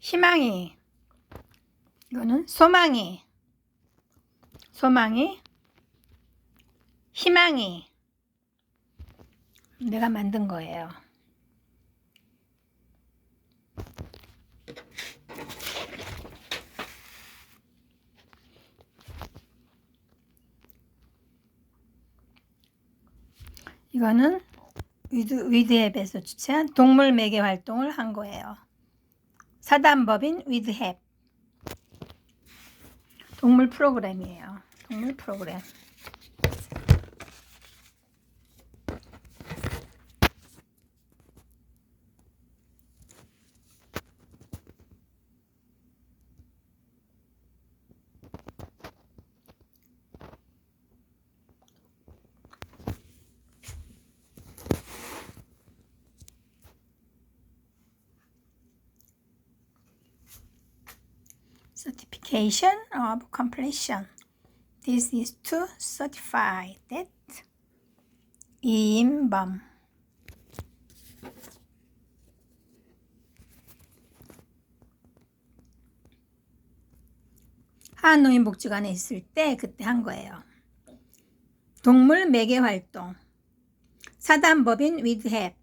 희망이 이거는 소망이 소망이 희망이 내가 만든 거예요. 이거는 위드, 위드앱에서 주최한 동물 매개 활동을 한 거예요. 사단법인 위드헵 동물 프로그램이에요. 동물 프로그램. Certification of completion. This is to certify that 이인범 한노인 복지관에 있을 때 그때 한 거예요. 동물 매개 활동 사단법인 위드헵